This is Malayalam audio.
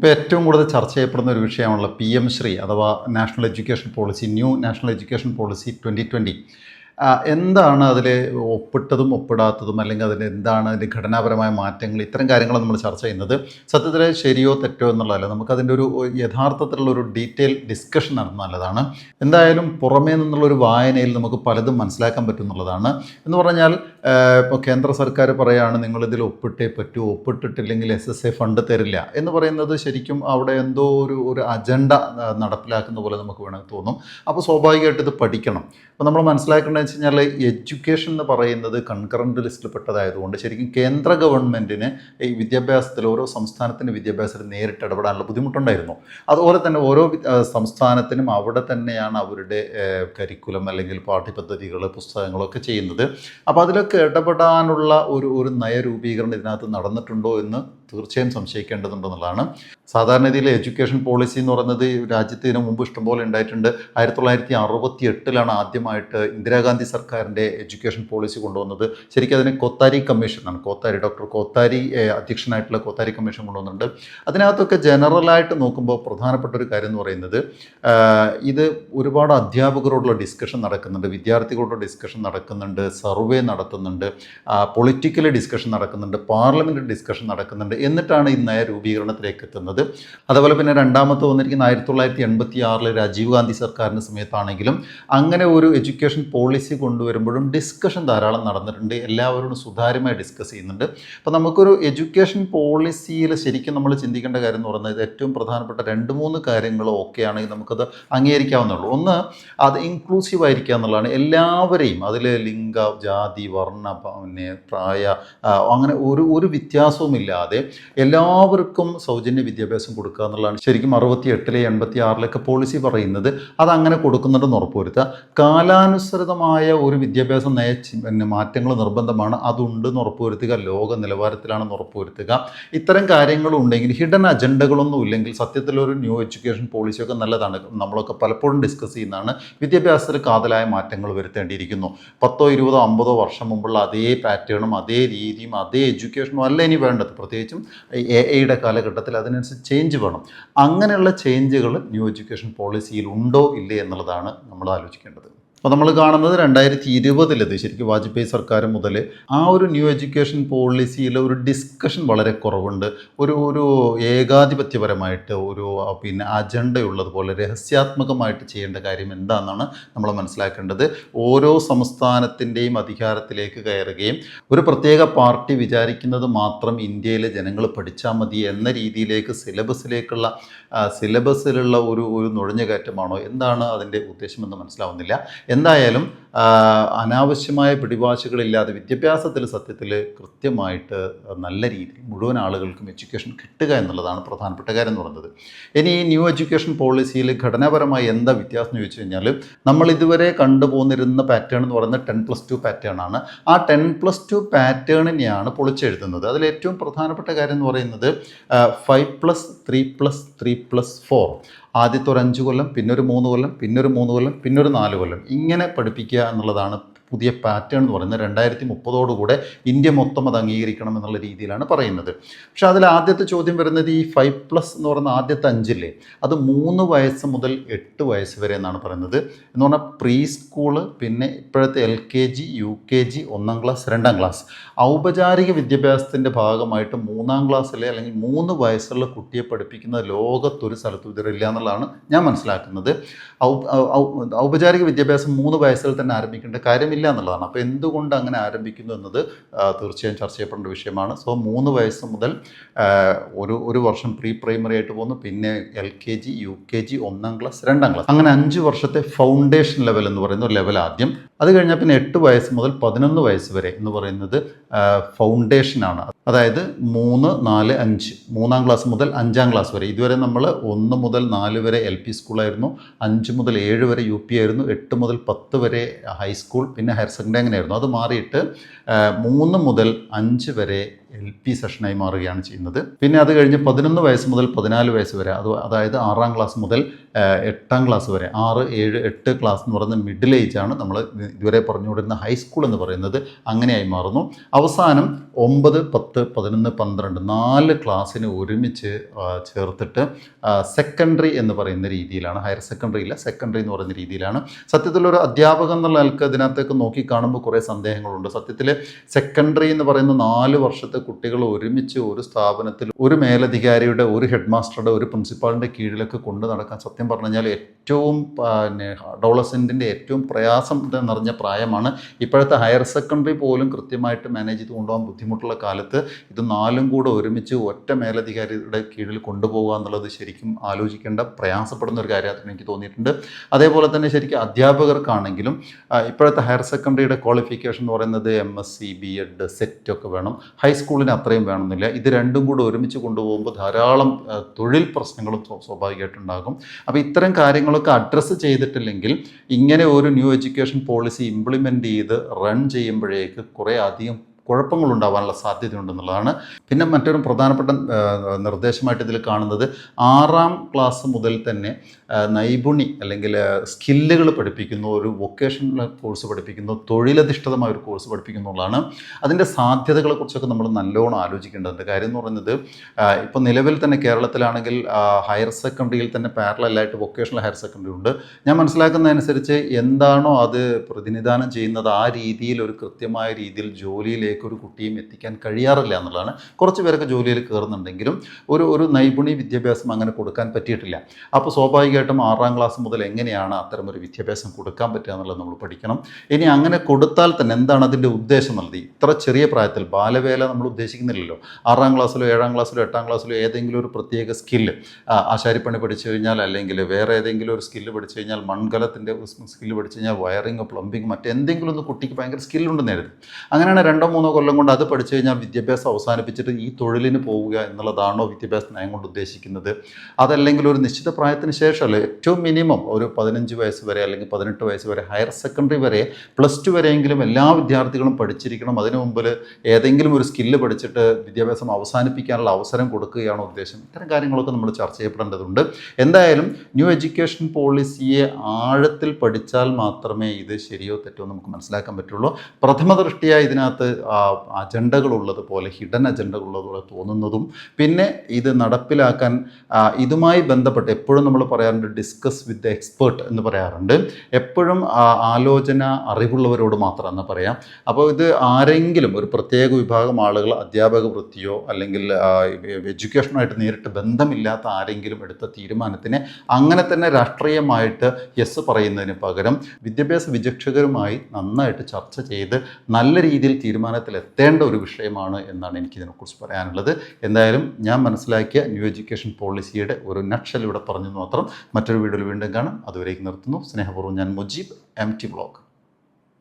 ഇപ്പോൾ ഏറ്റവും കൂടുതൽ ചർച്ച ചെയ്യപ്പെടുന്ന ഒരു വിഷയമാണല്ലോ പി എം ശ്രീ അഥവാ national education policy new national education policy twenty twenty എന്താണ് അതിൽ ഒപ്പിട്ടതും ഒപ്പിടാത്തതും അല്ലെങ്കിൽ അതിൽ എന്താണ് അതിന്റെ ഘടനാപരമായ മാറ്റങ്ങൾ ഇത്തരം കാര്യങ്ങൾ നമ്മൾ ചർച്ച ചെയ്യുന്നത്. സത്യത്തിൽ ശരിയോ തെറ്റോ എന്നുള്ളതല്ല. നമുക്കതിന്റെ ഒരു യഥാർത്ഥത്തിലുള്ള ഒരു ഡീറ്റെയിൽ ഡിസ്കഷൻ നടത്തുന്ന നല്ലതാണ്. എന്തായാലും പുറമേ നിന്നുള്ള ഒരു വായനയിൽ നമുക്ക് പലതും മനസ്സിലാക്കാൻ പറ്റും എന്നുള്ളതാണ്. എന്ന് പറഞ്ഞാൽ ഇപ്പോൾ കേന്ദ്ര സർക്കാർ പറയുകയാണ് നിങ്ങളിതിൽ ഒപ്പിട്ടേ പറ്റൂ ഒപ്പിട്ടിട്ടില്ലെങ്കിൽ എസ് എസ് എ ഫണ്ട് തരില്ല. എന്ന് പറയുന്നത് ശരിക്കും അവിടെ എന്തോ ഒരു ഒരു അജണ്ട നടപ്പിലാക്കുന്ന പോലെ നമുക്ക് വേണമെങ്കിൽ തോന്നും. അപ്പോൾ സ്വാഭാവികമായിട്ട് ഇത് പഠിക്കണം. അപ്പോൾ നമ്മൾ മനസ്സിലാക്കേണ്ടത് വെച്ച് കഴിഞ്ഞാൽ എഡ്യൂക്കേഷൻ എന്ന് പറയുന്നത് കൺകറന്റ് ലിസ്റ്റിൽ പെട്ടതായതുകൊണ്ട് ശരിക്കും കേന്ദ്ര ഗവൺമെന്റിന് ഈ വിദ്യാഭ്യാസത്തിൽ ഓരോ സംസ്ഥാനത്തിന്റെ വിദ്യാഭ്യാസത്തിൽ നേരിട്ട് ഇടപെടാനുള്ള ബുദ്ധിമുട്ടുണ്ടായിരുന്നു. അതുപോലെ തന്നെ ഓരോ സംസ്ഥാനത്തിനും അവിടെ തന്നെയാണ് അവരുടെ കരിക്കുലം അല്ലെങ്കിൽ പാഠ്യപദ്ധതികൾ പുസ്തകങ്ങളൊക്കെ ചെയ്യുന്നത്. അപ്പോൾ ഇടപെടാനുള്ള ഒരു ഒരു നയരൂപീകരണം ഇതിനകത്ത് നടന്നിട്ടുണ്ടോ എന്ന് തീർച്ചയായും സംശയിക്കേണ്ടതുണ്ടെന്നുള്ളതാണ്. സാധാരണഗതിയിൽ എഡ്യൂക്കേഷൻ പോളിസി എന്ന് പറയുന്നത് രാജ്യത്ത് ഇതിനു മുമ്പ് ഇഷ്ടംപോലെ ഉണ്ടായിട്ടുണ്ട്. ആയിരത്തി തൊള്ളായിരത്തി അറുപത്തി എട്ടിലാണ് ആദ്യമായിട്ട് ഇന്ദിരാഗാന്ധി സർക്കാരിന്റെ എഡ്യൂക്കേഷൻ പോളിസി കൊണ്ടുവന്നത്. ശരിക്കും അതിന് കോത്താരി കമ്മീഷനാണ് കോത്താരി ഡോക്ടർ കോത്താരി അധ്യക്ഷനായിട്ടുള്ള കോത്താരി കമ്മീഷൻ കൊണ്ടുവന്നിട്ടുണ്ട്. അതിനകത്തൊക്കെ ജനറലായിട്ട് നോക്കുമ്പോൾ പ്രധാനപ്പെട്ട ഒരു കാര്യം എന്ന് പറയുന്നത് ഇത് ഒരുപാട് അധ്യാപകരോടുള്ള ഡിസ്കഷൻ നടക്കുന്നുണ്ട് വിദ്യാർത്ഥികളോടുള്ള ഡിസ്കഷൻ നടക്കുന്നുണ്ട് സർവേ നടത്തുന്നുണ്ട് പൊളിറ്റിക്കൽ ഡിസ്കഷൻ നടക്കുന്നുണ്ട് പാർലമെന്റ് ഡിസ്കഷൻ നടക്കുന്നുണ്ട്. എന്നിട്ടാണ് ഈ നയ രൂപീകരണത്തിലേക്ക് എത്തുന്നത്. അതുപോലെ പിന്നെ രണ്ടാമത്തെ വന്നിരിക്കുന്ന ആയിരത്തി തൊള്ളായിരത്തി എൺപത്തി ആറിലെ രാജീവ് ഗാന്ധി സർക്കാരിന്റെ സമയത്താണെങ്കിലും അങ്ങനെ ഒരു എഡ്യൂക്കേഷൻ പോളിസി കൊണ്ടുവരുമ്പോഴും ഡിസ്കഷൻ ധാരാളം നടന്നിട്ടുണ്ട്. എല്ലാവരോടും സുതാര്യമായി ഡിസ്കസ് ചെയ്യുന്നുണ്ട്. അപ്പോൾ നമുക്കൊരു എഡ്യൂക്കേഷൻ പോളിസിയിൽ ശരിക്കും നമ്മൾ ചിന്തിക്കേണ്ട കാര്യം എന്ന് പറയുന്നത് ഏറ്റവും പ്രധാനപ്പെട്ട രണ്ട് മൂന്ന് കാര്യങ്ങൾ ഓക്കെ ആണെങ്കിൽ നമുക്കത് അംഗീകരിക്കാവുന്നുള്ളൂ ഒന്ന് അത് ഇൻക്ലൂസീവ് ആയിരിക്കുക എന്നുള്ളതാണ്. എല്ലാവരെയും അതിൽ ലിംഗ ജാതി വർണ പിന്നെ പ്രായ അങ്ങനെ ഒരു ഒരു വ്യത്യാസവും ഇല്ലാതെ എല്ലാവർക്കും സൗജന്യ വിദ്യാഭ്യാസം കൊടുക്കുക എന്നുള്ളതാണ്. ശരിക്കും അറുപത്തി എട്ടിലെ എൺപത്തി ആറിലൊക്കെ പോളിസി പറയുന്നത് അങ്ങനെ കൊടുക്കുന്നുണ്ടെന്ന് ഉറപ്പുവരുത്തുക. കാലാനുസൃതമായ ഒരു വിദ്യാഭ്യാസ നയ പിന്നെ മാറ്റങ്ങൾ നിർബന്ധമാണ്. അതുണ്ടെന്ന് ഉറപ്പുവരുത്തുക. ലോക നിലവാരത്തിലാണെന്ന് ഉറപ്പുവരുത്തുക. ഇത്തരം കാര്യങ്ങളുണ്ടെങ്കിൽ ഹിഡൻ അജണ്ടകളൊന്നും ഇല്ലെങ്കിൽ സത്യത്തിൽ ഒരു ന്യൂ എഡ്യൂക്കേഷൻ പോളിസിയൊക്കെ നല്ലതാണ്. നമ്മളൊക്കെ പലപ്പോഴും ഡിസ്കസ് ചെയ്യുന്നതാണ്. വിദ്യാഭ്യാസത്തിൽ കാതലായ മാറ്റങ്ങൾ വരുത്തേണ്ടിയിരിക്കുന്നു. പത്തോ ഇരുപതോ അമ്പതോ വർഷം മുമ്പുള്ള അതേ പാറ്റേണും അതേ രീതിയും അതേ എഡ്യൂക്കേഷനും അല്ല ഇനി വേണ്ടത്. പ്രത്യേകിച്ചും എ ഐയുടെ കാലഘട്ടത്തിൽ അതിനനുസരിച്ച് ചേഞ്ച് വേണം. അങ്ങനെയുള്ള ചേഞ്ചുകൾ ന്യൂ എഡ്യൂക്കേഷൻ പോളിസിയിൽ ഉണ്ടോ ഇല്ലേ എന്നുള്ളതാണ് നമ്മൾ ആലോചിക്കേണ്ടത്. അപ്പോൾ നമ്മൾ കാണുന്നത് രണ്ടായിരത്തി ഇരുപതിലത് ശരിക്കും വാജ്പേയി സർക്കാർ മുതൽ ആ ഒരു ന്യൂ എഡ്യൂക്കേഷൻ പോളിസിയിൽ ഒരു ഡിസ്കഷൻ വളരെ കുറവുണ്ട്. ഒരു ഒരു ഏകാധിപത്യപരമായിട്ട് ഒരു പിന്നെ അജണ്ടയുള്ളതുപോലെ രഹസ്യാത്മകമായിട്ട് ചെയ്യേണ്ട കാര്യം എന്താണെന്നാണ് നമ്മൾ മനസ്സിലാക്കേണ്ടത്. ഓരോ സംസ്ഥാനത്തിന്റെയും അധികാരത്തിലേക്ക് കയറുകയും ഒരു പ്രത്യേക പാർട്ടി വിചാരിക്കുന്നത് മാത്രം ഇന്ത്യയിലെ ജനങ്ങൾ പഠിച്ചാൽ മതി എന്ന രീതിയിലേക്ക് സിലബസിലേക്കുള്ള സിലബസിലുള്ള ഒരു ഒരു നുഴഞ്ഞുകയറ്റമാണോ? എന്താണ് അതിന്റെ ഉദ്ദേശമെന്ന് മനസ്സിലാവുന്നില്ല. എന്തായാലും അനാവശ്യമായ പിടിവാശികളില്ലാതെ വിദ്യാഭ്യാസത്തിൽ സത്യത്തിൽ കൃത്യമായിട്ട് നല്ല രീതിയിൽ മുഴുവൻ ആളുകൾക്കും എഡ്യൂക്കേഷൻ കിട്ടുക എന്നുള്ളതാണ് പ്രധാനപ്പെട്ട കാര്യം എന്ന് പറയുന്നത്. ഇനി ഈ ന്യൂ എഡ്യൂക്കേഷൻ പോളിസിയിൽ ഘടനാപരമായി എന്താ വ്യത്യാസം എന്ന് ചോദിച്ചു കഴിഞ്ഞാൽ നമ്മൾ ഇതുവരെ കണ്ടുപോന്നിരുന്ന പാറ്റേൺ എന്ന് പറയുന്നത് ടെൻ പ്ലസ് ടു പാറ്റേൺ ആണ്. ആ ടെൻ പ്ലസ് ടു പാറ്റേണിനെയാണ് പൊളിച്ചെഴുതുന്നത്. അതിൽ ഏറ്റവും പ്രധാനപ്പെട്ട കാര്യം എന്ന് പറയുന്നത് five plus three plus three plus four. ആദ്യത്തെ ഒരു അഞ്ച് കൊല്ലം പിന്നെ ഒരു മൂന്ന് കൊല്ലം പിന്നെ ഒരു മൂന്ന് കൊല്ലം പിന്നെ ഒരു നാല് കൊല്ലം. ഇങ്ങനെ പഠിപ്പിക്കുക എന്നുള്ളതാണ് പുതിയ പാറ്റേൺ എന്ന് പറയുന്നത് രണ്ടായിരത്തി മുപ്പതോടുകൂടെ ഇന്ത്യ മൊത്തം അത് അംഗീകരിക്കണം എന്നുള്ള രീതിയിലാണ് പറയുന്നത്. പക്ഷെ അതിൽ ആദ്യത്തെ ചോദ്യം വരുന്നത് ഈ ഫൈവ് പ്ലസ് എന്ന് പറയുന്ന ആദ്യത്തെ അഞ്ചില്ലേ? അത് മൂന്ന് വയസ്സ് മുതൽ എട്ട് വയസ്സ് വരെ എന്നാണ് പറയുന്നത്. എന്ന് പറഞ്ഞാൽ പ്രീ സ്കൂൾ പിന്നെ ഇപ്പോഴത്തെ L K G U K G ഒന്നാം ക്ലാസ് രണ്ടാം ക്ലാസ് ഔപചാരിക വിദ്യാഭ്യാസത്തിന്റെ ഭാഗമായിട്ട് മൂന്നാം ക്ലാസ്സിലെ അല്ലെങ്കിൽ മൂന്ന് വയസ്സുള്ള കുട്ടിയെ പഠിപ്പിക്കുന്ന ലോകത്തൊരു സ്ഥലത്തും ഇതുവരെ എന്നുള്ളതാണ് ഞാൻ മനസ്സിലാക്കുന്നത്. ഔപചാരിക വിദ്യാഭ്യാസം മൂന്ന് വയസ്സിൽ തന്നെ ആരംഭിക്കേണ്ട കാര്യമില്ല. എന്നുള്ളതാണ്. അപ്പോൾ എന്തുകൊണ്ട് അങ്ങനെ ആരംഭിക്കുന്നു എന്നത് തീർച്ചയായും ചർച്ച ചെയ്യപ്പെടേണ്ട വിഷയമാണ്. സോ മൂന്ന് വയസ്സ് മുതൽ ഒരു ഒരു വർഷം പ്രീ പ്രൈമറി ആയിട്ട് പോകുന്നു. പിന്നെ L K G U K G ഒന്നാം ക്ലാസ് രണ്ടാം ക്ലാസ്. അങ്ങനെ അഞ്ച് വർഷത്തെ ഫൗണ്ടേഷൻ ലെവൽ എന്ന് പറയുന്ന ഒരു ലെവൽ ആദ്യം അത് കഴിഞ്ഞാൽ പിന്നെ എട്ട് വയസ്സ് മുതൽ പതിനൊന്ന് വയസ്സ് വരെ എന്ന് പറയുന്നത് ഫൗണ്ടേഷനാണ് അതായത് മൂന്ന് നാല് അഞ്ച്. മൂന്നാം ക്ലാസ് മുതൽ അഞ്ചാം ക്ലാസ് വരെ. ഇതുവരെ നമ്മൾ ഒന്ന് മുതൽ നാല് വരെ എൽ പി സ്കൂളായിരുന്നു. അഞ്ച് മുതൽ ഏഴ് വരെ യു പി ആയിരുന്നു. എട്ട് മുതൽ പത്ത് വരെ ഹൈസ്കൂൾ പിന്നെ ഹയർ സെക്കൻഡറി അങ്ങനെയായിരുന്നു. അത് മാറിയിട്ട് മൂന്ന് മുതൽ അഞ്ച് വരെ എൽ പി സെഷനായി മാറുകയാണ് ചെയ്യുന്നത്. പിന്നെ അത് കഴിഞ്ഞ് പതിനൊന്ന് വയസ്സ് മുതൽ പതിനാല് വയസ്സ് വരെ അത് അതായത് ആറാം ക്ലാസ് മുതൽ എട്ടാം ക്ലാസ് വരെ ആറ് ഏഴ് എട്ട് ക്ലാസ് എന്ന് പറയുന്ന മിഡിൽ ഏജ് ആണ് നമ്മൾ ഇതുവരെ പറഞ്ഞുകൊണ്ടിരുന്ന ഹൈസ്കൂൾ എന്ന് പറയുന്നത് അങ്ങനെയായി മാറുന്നു. അവസാനം ഒമ്പത് പത്ത് പതിനൊന്ന് പന്ത്രണ്ട് നാല് ക്ലാസ്സിന് ഒരുമിച്ച് ചേർത്തിട്ട് സെക്കൻഡറി എന്ന് പറയുന്ന രീതിയിലാണ് ഹയർ സെക്കൻഡറി ഇല്ല സെക്കൻഡറി എന്ന് പറയുന്ന രീതിയിലാണ്. സത്യത്തിൽ ഒരു അധ്യാപകൻ എന്നുള്ള നിലയ്ക്ക് ഇതിനകത്തേക്ക് നോക്കി കാണുമ്പോൾ കുറേ സന്ദേഹങ്ങളുണ്ട്. സത്യത്തിൽ സെക്കൻഡറി എന്ന് പറയുന്ന നാല് വർഷത്തെ കുട്ടികൾ ഒരുമിച്ച് ഒരു സ്ഥാപനത്തിൽ ഒരു മേലധികാരിയുടെ ഒരു ഹെഡ് മാസ്റ്ററുടെ ഒരു പ്രിൻസിപ്പാളിന്റെ കീഴിലൊക്കെ കൊണ്ടു നടക്കാൻ സത്യം പറഞ്ഞു കഴിഞ്ഞാൽ ഏറ്റവും പിന്നെ അഡോളസെന്റിന്റെ ഏറ്റവും പ്രയാസം നിറഞ്ഞ പ്രായമാണ്. ഇപ്പോഴത്തെ ഹയർ സെക്കൻഡറി പോലും കൃത്യമായിട്ട് മാനേജ് ചെയ്ത് കൊണ്ടുപോകാൻ ബുദ്ധിമുട്ടുള്ള കാലത്ത് ഇത് നാലും കൂടെ ഒരുമിച്ച് ഒറ്റ മേലധികാരിയുടെ കീഴിൽ കൊണ്ടുപോകുക എന്നുള്ളത് ശരിക്കും ആലോചിക്കേണ്ട പ്രയാസപ്പെടുന്ന ഒരു കാര്യമായിട്ട് എനിക്ക് തോന്നിയിട്ടുണ്ട്. അതേപോലെ തന്നെ ശരിക്കും അധ്യാപകർക്കാണെങ്കിലും ഇപ്പോഴത്തെ ഹയർ സെക്കൻഡറിയുടെ ക്വാളിഫിക്കേഷൻ എന്ന് പറയുന്നത് M S C B Ed SET ഒക്കെ വേണം. ഹൈസ്കൂളിന് അത്രയും വേണമെന്നില്ല. ഇത് രണ്ടും കൂടെ ഒരുമിച്ച് കൊണ്ടുപോകുമ്പോൾ ധാരാളം തൊഴിൽ പ്രശ്നങ്ങളും സ്വ- സ്വാഭാവികമായിട്ടുണ്ടാകും. അപ്പോൾ ഇത്തരം കാര്യങ്ങളൊക്കെ അഡ്രസ്സ് ചെയ്തിട്ടില്ലെങ്കിൽ ഇങ്ങനെ ഒരു ന്യൂ എഡ്യൂക്കേഷൻ പോളിസി ഇംപ്ലിമെന്റ് ചെയ്ത് റൺ ചെയ്യുമ്പോഴേക്ക് കുറേ അധികം കുഴപ്പങ്ങൾ ഉണ്ടാവാനുള്ള സാധ്യതയുണ്ടെന്നുള്ളതാണ്. പിന്നെ മറ്റൊരു പ്രധാനപ്പെട്ട നിർദ്ദേശമായിട്ട് ഇതിൽ കാണുന്നത് ആറാം ക്ലാസ് മുതൽ തന്നെ നൈപുണി അല്ലെങ്കിൽ സ്കില്ലുകൾ പഠിപ്പിക്കുന്ന ഒരു വൊക്കേഷണൽ കോഴ്സ് പഠിപ്പിക്കുന്ന തൊഴിലധിഷ്ഠിതമായ ഒരു കോഴ്സ് പഠിപ്പിക്കുന്നുള്ളതാണ് അതിന്റെ സാധ്യതകളെക്കുറിച്ചൊക്കെ നമ്മൾ നല്ലോണം ആലോചിക്കേണ്ടതുണ്ട്. കാര്യം എന്ന് പറയുന്നത് ഇപ്പോൾ നിലവിൽ തന്നെ കേരളത്തിലാണെങ്കിൽ ഹയർ സെക്കൻഡറിയിൽ തന്നെ പാരലായിട്ട് വൊക്കേഷണൽ ഹയർ സെക്കൻഡറി ഉണ്ട്. ഞാൻ മനസ്സിലാക്കുന്നതനുസരിച്ച് എന്താണോ അത് പ്രതിനിധാനം ചെയ്യുന്നത് ആ രീതിയിൽ ഒരു കൃത്യമായ രീതിയിൽ ജോലിയിലേക്ക് ഒരു കുട്ടിയും എത്തിക്കാൻ കഴിയാറില്ല എന്നുള്ളതാണ്. കുറച്ച് പേരൊക്കെ ജോലിയിൽ കയറുന്നുണ്ടെങ്കിലും ഒരു ഒരു നൈപുണി വിദ്യാഭ്യാസം അങ്ങനെ കൊടുക്കാൻ പറ്റിയിട്ടില്ല. അപ്പോൾ സ്വാഭാവികമായിട്ടും ആറാം ക്ലാസ് മുതൽ എങ്ങനെയാണ് അത്തരം ഒരു വിദ്യാഭ്യാസം കൊടുക്കാൻ പറ്റുക എന്നുള്ളത് നമ്മൾ പഠിക്കണം. ഇനി അങ്ങനെ കൊടുത്താൽ തന്നെ എന്താണ് അതിന്റെ ഉദ്ദേശം എന്നുള്ളത്? ഇത്ര ചെറിയ പ്രായത്തിൽ ബാലവേല നമ്മൾ ഉദ്ദേശിക്കുന്നില്ലല്ലോ. ആറാം ക്ലാസ്സിലോ ഏഴാം ക്ലാസ്സിലോ എട്ടാം ക്ലാസ്സിലോ ഏതെങ്കിലും ഒരു പ്രത്യേക സ്കില്ല് ആശാരിപ്പണി പഠിച്ചു കഴിഞ്ഞാൽ അല്ലെങ്കിൽ വേറെ ഏതെങ്കിലും ഒരു സ്കില്ല് പഠിച്ചു കഴിഞ്ഞാൽ മൺകലത്തിന്റെ സ്കില്ല് പഠിച്ചു കഴിഞ്ഞാൽ വയറിങ് പ്ലംബിങ് മറ്റെന്തെങ്കിലും ഒന്ന് കുട്ടിക്ക് ഭയങ്കര സ്കില്ലുണ്ടെന്ന് കരുതും. അങ്ങനെയാണ് രണ്ടോ മൂന്നോ കൊല്ലം കൊണ്ട് അത് പഠിച്ചു കഴിഞ്ഞാൽ വിദ്യാഭ്യാസം അവസാനിപ്പിച്ചിട്ട് ഈ തൊഴിലിന് പോവുക എന്നുള്ളതാണോ വിദ്യാഭ്യാസ നയം കൊണ്ട് ഉദ്ദേശിക്കുന്നത്? അതല്ലെങ്കിൽ ഒരു നിശ്ചിത പ്രായത്തിന് ശേഷമല്ല ഏറ്റവും മിനിമം ഒരു പതിനഞ്ച് വയസ്സ് വരെ അല്ലെങ്കിൽ പതിനെട്ട് വയസ്സ് വരെ ഹയർ സെക്കൻഡറി വരെ പ്ലസ് ടു വരെയെങ്കിലും എല്ലാ വിദ്യാർത്ഥികളും പഠിച്ചിരിക്കണം. അതിനു മുമ്പിൽ ഏതെങ്കിലും ഒരു സ്കില്ല് പഠിച്ചിട്ട് വിദ്യാഭ്യാസം അവസാനിപ്പിക്കാനുള്ള അവസരം കൊടുക്കുകയാണോ ഉദ്ദേശം? ഇത്തരം കാര്യങ്ങളൊക്കെ നമ്മൾ ചർച്ച ചെയ്യപ്പെടേണ്ടതുണ്ട്. എന്തായാലും ന്യൂ എഡ്യൂക്കേഷൻ പോളിസിയെ ആഴത്തിൽ പഠിച്ചാൽ മാത്രമേ ഇത് ശരിയോ തെറ്റോ നമുക്ക് മനസ്സിലാക്കാൻ പറ്റുള്ളൂ. പ്രഥമ ദൃഷ്ടിയായി ഇതിനകത്ത് അജണ്ടകളുള്ളത് പോലെ ഹിഡൻ അജണ്ടകളുള്ളത് പോലെ തോന്നുന്നതും പിന്നെ ഇത് നടപ്പിലാക്കാൻ ഇതുമായി ബന്ധപ്പെട്ട് എപ്പോഴും നമ്മൾ പറയാറുണ്ട് ഡിസ്കസ് വിത്ത് ദ എക്സ്പേർട്ട് എന്ന് പറയാറുണ്ട്. എപ്പോഴും ആലോചന അറിവുള്ളവരോട് മാത്രം എന്ന് പറയാം. അപ്പോൾ ഇത് ആരെങ്കിലും ഒരു പ്രത്യേക വിഭാഗം ആളുകൾ അധ്യാപക വൃത്തിയോ അല്ലെങ്കിൽ എഡ്യൂക്കേഷനുമായിട്ട് നേരിട്ട് ബന്ധമില്ലാത്ത ആരെങ്കിലും എടുത്ത തീരുമാനത്തിനെ അങ്ങനെ തന്നെ രാഷ്ട്രീയമായിട്ട് യെസ് പറയുന്നതിന് പകരം വിദ്യാഭ്യാസ വിചക്ഷകരുമായി നന്നായിട്ട് ചർച്ച ചെയ്ത് നല്ല രീതിയിൽ തീരുമാനത്തിൽ എത്തേണ്ട ഒരു വിഷയമാണ് എന്നാണ് എനിക്കിതിനെക്കുറിച്ച് പറയാനുള്ളത്. എന്തായാലും ഞാൻ മനസ്സിലാക്കിയ ന്യൂ എഡ്യൂക്കേഷൻ പോളിസിയുടെ ഒരു നക്ഷൽ ഇവിടെ പറഞ്ഞു മാത്രം മറ്റൊരു വീഡിയോയിൽ വീണ്ടും കാണാം. അതുവരേക്ക് നിർത്തുന്നു. സ്നേഹപൂർവം ഞാൻ മുജീബ് എം ടി ബ്ലോഗ്